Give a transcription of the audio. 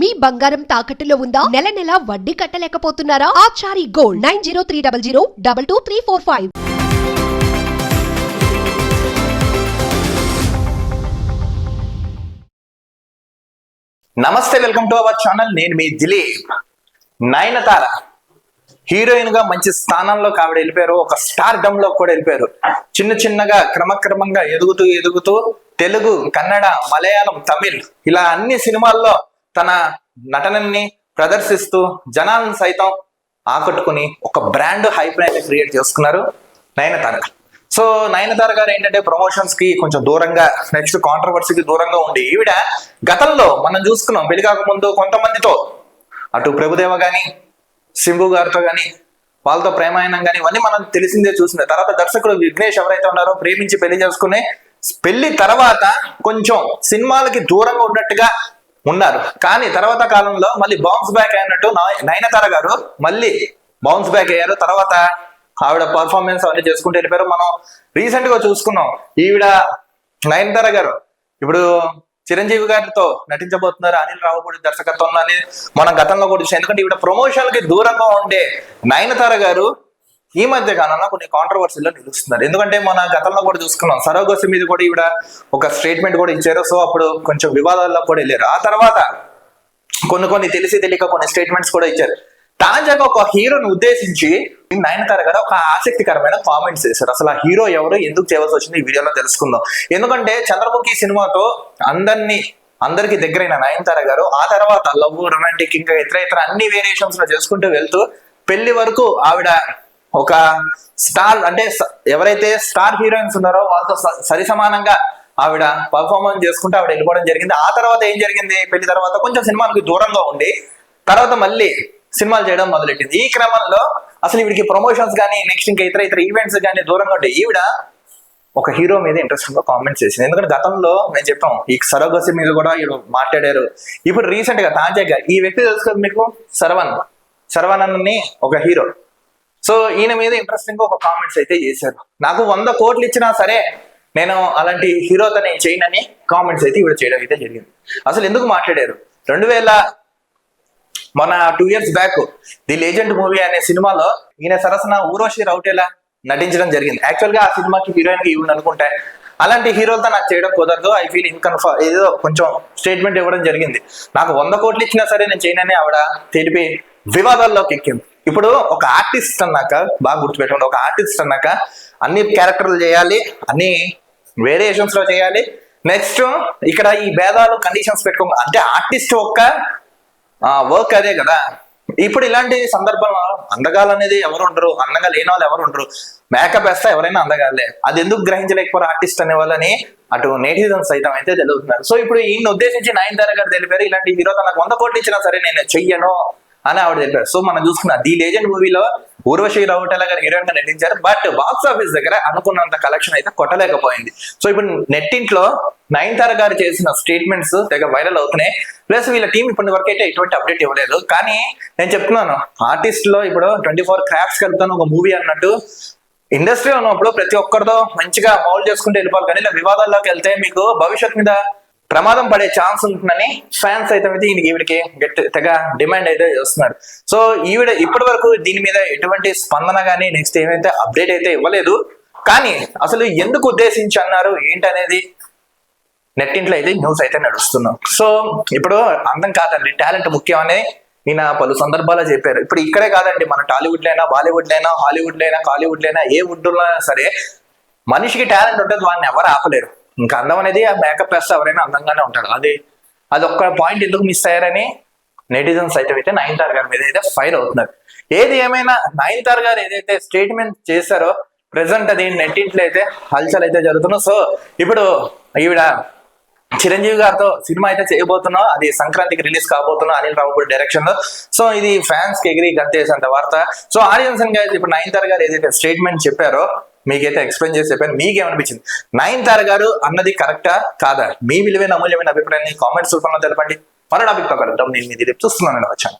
మీ బంగారం తాకట్టులో ఉందా? నెల నెల వడ్డీ కట్టలేకపోతున్నారా? Achari gold nine zero three double zero double two three four five. నమస్తే వెల్కమ్ టు అవర్ ఛానల్. నేను మీ దిలీప్. నయనతార. హీరోయిన్గా మంచి స్థానంలో ఆవిడ వెళ్ళిపోయారు. ఒక స్టార్ డమ్లో కూడా వెళ్ళిపోయారు. చిన్న చిన్నగా క్రమక్రమంగా ఎదుగుతూ ఎదుగుతూ తెలుగు కన్నడ మలయాళం తమిళ్ ఇలా అన్ని సినిమాల్లో తన నటనని ప్రదర్శిస్తూ జనాలను సైతం ఆకట్టుకుని ఒక బ్రాండ్ హైప్ అయితే క్రియేట్ చేసుకున్నారు నయనతార సో నయనతార గారు ఏంటంటే ప్రమోషన్స్కి కొంచెం దూరంగా నెక్స్ట్ కాంట్రవర్సీకి దూరంగా ఉండి ఈవిడ గతంలో మనం చూసుకున్నాం పెళ్ళి కాకముందు కొంతమందితో అటు ప్రభుదేవ గాని సింబు గారితో గాని వాళ్ళతో ప్రేమాయణం గాని ఇవన్నీ మనం తెలిసిందే చూసిందే. తర్వాత దర్శకుడు విఘ్నేష్ ఎవరైతే ఉన్నారో ప్రేమించి పెళ్ళి చేసుకునే పెళ్ళి తర్వాత కొంచెం సినిమాలకి దూరంగా ఉన్నట్టుగా ఉన్నారు. కానీ తర్వాత కాలంలో మళ్ళీ బౌన్స్ బ్యాక్ అయినట్టు నయనతార గారు మళ్ళీ బౌన్స్ బ్యాక్ అయ్యారు. తర్వాత ఆవిడ పర్ఫార్మెన్స్ అవన్నీ చేసుకుంటూ వెళ్ళిపోయారు. మనం రీసెంట్గా చూసుకున్నాం. ఈవిడ నయనతార గారు ఇప్పుడు చిరంజీవి గారితో నటించబోతున్నారు. అనిల్ రావుపూడి దర్శకత్వంలో అని మనం గతంలో కూడా చూసాం. ఎందుకంటే ఈవిడ ప్రమోషన్కి దూరంగా ఉండే నయనతార గారు ఈ మధ్య కాలంలో కొన్ని కాంట్రవర్సీలో నిలుస్తున్నారు. ఎందుకంటే మన గతంలో కూడా చూసుకున్నాం. సరోగసి మీద కూడా ఈవిడ ఒక స్టేట్మెంట్ కూడా ఇచ్చారు. సో అప్పుడు కొంచెం వివాదాల్లో కూడా వెళ్ళారు. ఆ తర్వాత కొన్ని కొన్ని తెలిసి తెలియక కొన్ని స్టేట్మెంట్స్ కూడా ఇచ్చారు. తాజాగా ఒక హీరోని ఉద్దేశించి నయనతార గారు ఒక ఆసక్తికరమైన కామెంట్స్ చేశారు. అసలు ఆ హీరో ఎవరు? ఎందుకు చేయవలసి వచ్చింది? ఈ వీడియోలో తెలుసుకుందాం. ఎందుకంటే చంద్రముఖి సినిమాతో అందరినీ అందరికి దగ్గరైన నయనతార గారు ఆ తర్వాత లవ్ రొమాంటిక్ ఇంకా ఇతర ఇతర అన్ని వేరియేషన్స్లో చేసుకుంటూ వెళ్తూ పెళ్ళి వరకు ఆవిడ ఒక స్టార్ అంటే ఎవరైతే స్టార్ హీరోయిన్స్ ఉన్నారో వాళ్ళతో స- సరి సమానంగా ఆవిడ పర్ఫార్మెన్స్ చేసుకుంటూ ఆవిడ వెళ్ళిపోవడం జరిగింది. ఆ తర్వాత ఏం జరిగింది? పెళ్ళి తర్వాత కొంచెం సినిమాలకు దూరంగా ఉండి తర్వాత మళ్ళీ సినిమాలు చేయడం మొదలెట్టింది. ఈ క్రమంలో అసలు ఈవిడికి ప్రమోషన్స్ కానీ నెక్స్ట్ ఇంకా ఇతర ఇతర ఈవెంట్స్ కానీ దూరంగా ఉంటే ఈవిడ ఒక హీరో మీద ఇంట్రెస్టింగ్గా కామెంట్స్ చేసింది. ఎందుకంటే గతంలో నేను చెప్పాం ఈ సరోగసి మీద కూడా వీళ్ళు మాట్లాడారు. ఇప్పుడు రీసెంట్గా తాజాగా ఈ వ్యక్తి తెలుసుకుంది మీకు? శరవణ్. శరవణన్ని ఒక హీరో. సో ఈయన మీద ఇంట్రెస్టింగ్ ఒక కామెంట్స్ అయితే చేశారు. నాకు వంద కోట్లు ఇచ్చినా సరే నేను అలాంటి హీరోతో నేను చేయనని కామెంట్స్ అయితే ఇవి చేయడం అయితే జరిగింది. అసలు ఎందుకు మాట్లాడారు? రెండు వేల మన two years back the legend movie అనే సినిమాలో ఈయన సరసన ఊర్వశి రౌటేలా నటించడం జరిగింది. యాక్చువల్గా ఆ సినిమాకి హీరోయిన్గా ఈవిడ అనుకుంటే అలాంటి హీరోలతో నాకు చేయడం కుదరదు. ఐ ఫీల్ ఇన్కన్ఫర్మ్ ఏదో కొంచెం స్టేట్మెంట్ ఇవ్వడం జరిగింది. నాకు వంద కోట్లు ఇచ్చినా సరే నేను చేయనని ఆవిడ తెలిపి వివాదాల్లోకి ఎక్కింది. ఇప్పుడు ఒక ఆర్టిస్ట్ అన్నాక బాగా గుర్తుపెట్టుకోండి ఒక ఆర్టిస్ట్ అన్నాక అన్ని క్యారెక్టర్లు చేయాలి అన్ని వేరియేషన్స్లో చేయాలి. నెక్స్ట్ ఇక్కడ ఈ భేదాలు కండిషన్స్ పెట్టుకో అంటే ఆర్టిస్ట్ ఒక్క వర్క్ అదే కదా. ఇప్పుడు ఇలాంటి సందర్భంలో అందగాలు అనేది ఎవరు ఉండరు అందంగా లేని వాళ్ళు ఎవరు ఉండరు. మేకప్ వేస్తే ఎవరైనా అందగాలే అది ఎందుకు గ్రహించలేకపోరు ఆర్టిస్ట్ అనే వాళ్ళని? అటు నేటిజన్స్ సైతం అయితే తెలుగుతున్నారు సో ఇప్పుడు ఈయన ఉద్దేశించి నయన్ గారు తెలిపారు ఇలాంటి హీరో తనకు వంద కోట్లు ఇచ్చినా సరే నేను చెయ్యను. అని ఆవిడ చెప్పారు. సో మనం చూసుకున్న ది లేజెండ్ మూవీలో ఊర్వశి రౌటెల గారు హీరోయిన్గా నటించారు. బట్ బాక్స్ ఆఫీస్ దగ్గర అనుకున్నంత కలెక్షన్ అయితే కొట్టలేకపోయింది. సో ఇప్పుడు నెట్టింట్లో నయన్తార గారు చేసిన స్టేట్మెంట్స్ తెగ వైరల్ అవుతున్నాయి. ప్లస్ వీళ్ళ టీం ఇప్పటి వరకు అయితే ఎటువంటి అప్డేట్ ఇవ్వలేదు. కానీ నేను చెప్తున్నాను ఆర్టిస్ట్లో ఇప్పుడు ట్వంటీ ఫోర్ క్రాఫ్ట్స్ కలుపుతాను ఒక మూవీ అన్నట్టు ఇండస్ట్రీ ఉన్నప్పుడు ప్రతి ఒక్కరితో మంచిగా మౌల్ చేసుకుంటూ వెళ్ళిపోవాలి. కానీ ఇలా వివాదాల్లోకి వెళ్తే మీకు భవిష్యత్ మీద ప్రమాదం పడే ఛాన్స్ ఉంటుందని ఫ్యాన్స్ అయితే అయితే ఈయనకి ఈవిడికి గట్టి తెగ డిమాండ్ అయితే చేస్తున్నారు. సో ఈవిడ ఇప్పటి వరకు దీని మీద ఎటువంటి స్పందన కానీ నెక్స్ట్ ఏమైతే అప్డేట్ అయితే ఇవ్వలేదు. కానీ అసలు ఎందుకు ఉద్దేశించి అన్నారు ఏంటనేది నెట్టింట్లో అయితే న్యూస్ అయితే నడుస్తున్నాం. సో ఇప్పుడు అందం కాదండి టాలెంట్ ముఖ్యం అని ఈయన పలు సందర్భాల్లో చెప్పారు. ఇప్పుడు ఇక్కడే కాదండి మన టాలీవుడ్ లైనా బాలీవుడ్ లైనా హాలీవుడ్ లైనా కాలీవుడ్ లైనా ఏ వుడ్ సరే మనిషికి టాలెంట్ ఉంటుంది వాడిని ఎవరు ఆపలేరు. ఇంకా అందం అనేది ఆ మేకప్ వేస్తే ఎవరైనా అందంగానే ఉంటాడు అది అది ఒక్క పాయింట్ ఎందుకు మిస్ అయ్యారని నెటిజన్స్ అయితే అయితే తార్ గారి మీద అయితే ఫైర్ అవుతున్నారు. ఏది ఏమైనా నయనతార గారు ఏదైతే స్టేట్మెంట్ చేశారో ప్రెసెంట్ అది నెట్టింట్లో అయితే హల్చల్ అయితే జరుగుతున్నాం సో ఇప్పుడు ఈవిడ చిరంజీవి గారితో సినిమా అయితే చేయబోతున్నాం అది సంక్రాంతికి రిలీజ్ కాబోతున్నాం అనిల్ రావుపూడి డైరెక్షన్లో సో ఇది ఫ్యాన్స్కి ఎగిరి గంతేసేంత వార్త. సో ఆడియన్స్ గారు ఇప్పుడు నయనతార గారు ఏదైతే స్టేట్మెంట్ చెప్పారో మీకైతే ఎక్స్ప్లెయిన్ చేసి చెప్పాను. మీకేమనిపించింది? నయనతార గారు అన్నది కరెక్టా కాదా? మీ విలువైన అమూల్యమైన అభిప్రాయాన్ని కామెంట్స్ రూపంలో తెలపండి. మరో టాపిక్తో కలుద్దాం. నేను మీది చూస్తున్నాను. వచ్చాను